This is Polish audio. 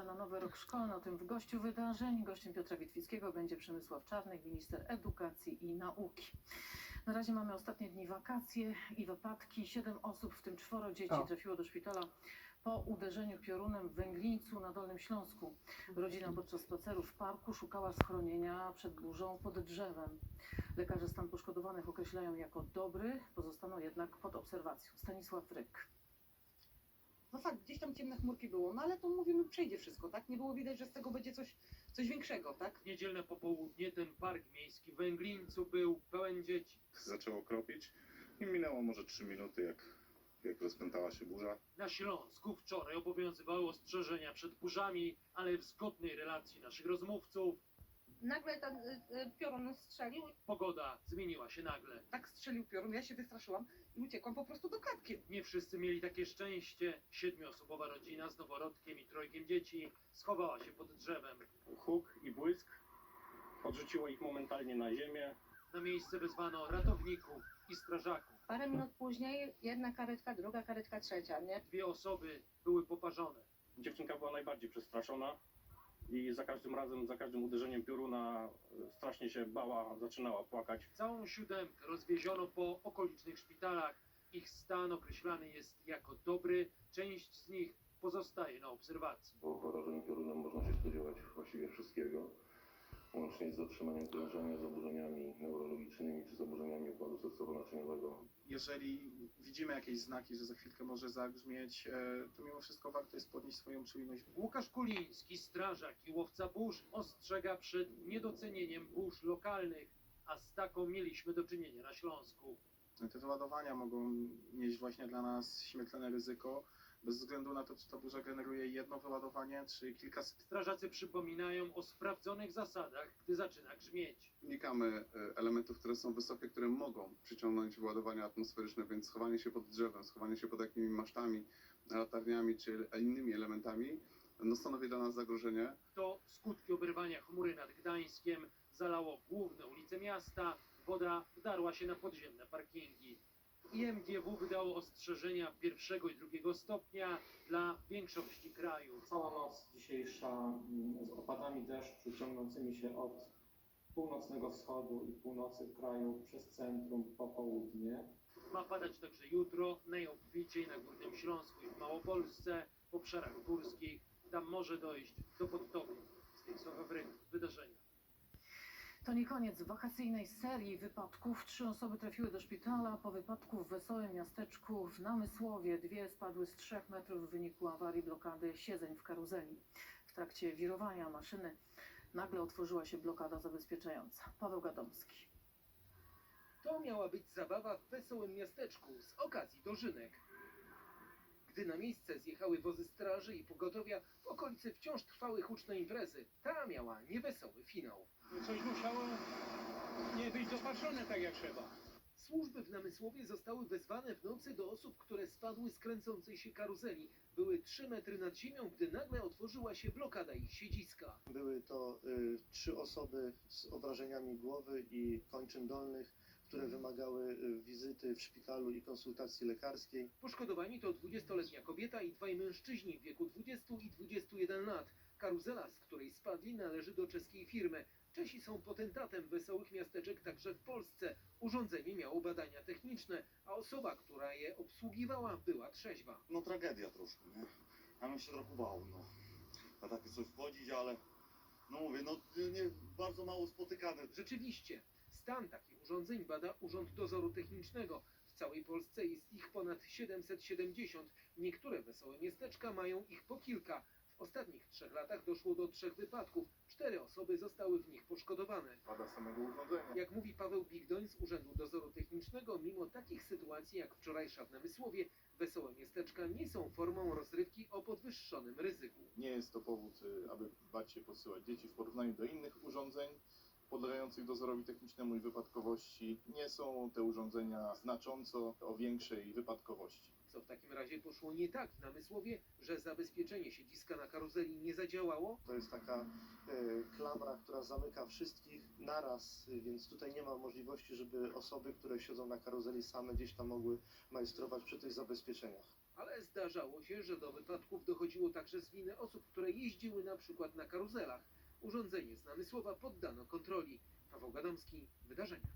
gotowe na nowy rok szkolny. O tym w gościu wydarzeń. Gościem Piotra Witwickiego będzie Przemysław Czarnek, minister edukacji i nauki. Na razie mamy ostatnie dni wakacje i wypadki. Siedem osób, w tym czworo dzieci, O. trafiło do szpitala po uderzeniu piorunem w Węglińcu na Dolnym Śląsku. Rodzina podczas spaceru w parku szukała schronienia przed burzą pod drzewem. Lekarze stan poszkodowanych określają jako dobry, pozostaną jednak pod obserwacją. Stanisław Ryk. No fakt, gdzieś tam ciemne chmurki było, no ale to mówimy, przejdzie wszystko, tak? Nie było widać, że z tego będzie coś, coś większego, tak? W niedzielne popołudnie ten park miejski w Węglińcu był pełen dzieci. zaczęło kropić i minęło może 3 minuty, jak, jak rozpętała się burza. Na Śląsku wczoraj obowiązywały ostrzeżenia przed burzami, ale w zgodnej relacji naszych rozmówców nagle ten y, y, piorun strzelił pogoda zmieniła się nagle. Tak strzelił piorun, ja się wystraszyłam i uciekłam po prostu do klatki. Nie wszyscy mieli takie szczęście. Siedmioosobowa rodzina z noworodkiem i trojgiem dzieci schowała się pod drzewem. Huk i błysk odrzuciło ich momentalnie na ziemię. Na miejsce wezwano ratowników i strażaków. Parę minut później jedna karetka, druga karetka, trzecia, nie? Dwie osoby były poparzone. Dziewczynka była najbardziej przestraszona i za każdym razem, za każdym uderzeniem pioruna e, strasznie się bała, zaczynała płakać. Całą siódemkę rozwieziono po okolicznych szpitalach. Ich stan określany jest jako dobry. Część z nich pozostaje na obserwacji. Po porażeniu piorunem można się spodziewać właściwie wszystkiego, łącznie z zatrzymaniem krążenia, zaburzeniami czy jeżeli widzimy jakieś znaki, że za chwilkę może zagrzmieć, e, to mimo wszystko warto jest podnieść swoją czujność. Łukasz Kuliński, strażak i łowca burz, ostrzega przed niedocenieniem burz lokalnych, a z taką mieliśmy do czynienia na Śląsku. Te wyładowania mogą nieść właśnie dla nas śmiertelne ryzyko, bez względu na to, czy ta burza generuje jedno wyładowanie, czy kilkaset. Strażacy przypominają o sprawdzonych zasadach, gdy zaczyna grzmieć. unikamy e, elementów, które są wysokie, które mogą przyciągnąć wyładowania atmosferyczne, więc schowanie się pod drzewem, schowanie się pod jakimiś masztami, latarniami czy innymi elementami no, stanowi dla nas zagrożenie. To skutki oberwania chmury nad Gdańskiem zalało główne ulice miasta, woda wdarła się na podziemne parkingi. IMGW wydało ostrzeżenia pierwszego i drugiego stopnia dla większości kraju. Cała noc dzisiejsza mm, z opadami deszczu ciągnącymi się od północnego wschodu i północy kraju przez centrum po południe. Ma padać także jutro, najobficiej na Górnym Śląsku i w Małopolsce, w obszarach górskich. Tam może dojść do podtopień. Stanisław Wryk, wydarzenia. To nie koniec wakacyjnej serii wypadków. Trzy osoby trafiły do szpitala po wypadku w wesołym miasteczku w Namysłowie. Dwie spadły z trzech metrów w wyniku awarii blokady siedzeń w karuzeli. W trakcie wirowania maszyny nagle otworzyła się blokada zabezpieczająca. Paweł Gadomski. To miała być zabawa w wesołym miasteczku z okazji dożynek. Gdy na miejsce zjechały wozy straży i pogotowia, w okolicy wciąż trwały huczne imprezy. Ta miała niewesoły finał. Coś musiało nie być dopatrzone tak jak trzeba. Służby w Namysłowie zostały wezwane w nocy do osób, które spadły z kręcącej się karuzeli. Były 3 metry nad ziemią, gdy nagle otworzyła się blokada ich siedziska. Były to y, trzy osoby z obrażeniami głowy i kończyn dolnych, które wymagały y, wizyty w szpitalu i konsultacji lekarskiej. Poszkodowani to 20-letnia kobieta i dwaj mężczyźni w wieku 20 i 21 lat. Karuzela, z której spadli, należy do czeskiej firmy. Czesi są potentatem wesołych miasteczek także w Polsce. Urządzenie miało badania techniczne, a osoba, która je obsługiwała, była trzeźwa. No tragedia troszkę, nie? Ja bym się trochę bał, no. Na takie coś wchodzić, ale no mówię, no nie, bardzo mało spotykane. Rzeczywiście, stan takich urządzeń bada Urząd Dozoru Technicznego. W całej Polsce jest ich ponad 770. Niektóre wesołe miasteczka mają ich po kilka. W ostatnich trzech latach doszło do trzech wypadków. Cztery osoby zostały w nich poszkodowane. Pada samego urządzenia. Jak mówi Paweł Bigdoń z Urzędu Dozoru Technicznego, mimo takich sytuacji jak wczorajsza w Namysłowie, wesołe miasteczka nie są formą rozrywki o podwyższonym ryzyku. Nie jest to powód, y, aby bać się podsyłać dzieci w porównaniu do innych urządzeń podlegających dozorowi technicznemu i wypadkowości. Nie są te urządzenia znacząco o większej wypadkowości. Co w takim razie poszło nie tak w Namysłowie, że zabezpieczenie siedziska na karuzeli nie zadziałało? To jest taka y, klamra, która zamyka wszystkich naraz, więc tutaj nie ma możliwości, żeby osoby, które siedzą na karuzeli same gdzieś tam mogły majstrować przy tych zabezpieczeniach. Ale zdarzało się, że do wypadków dochodziło także z winy osób, które jeździły na przykład na karuzelach. Urządzenie z namysłowa poddano kontroli. Paweł Gadomski, wydarzenia.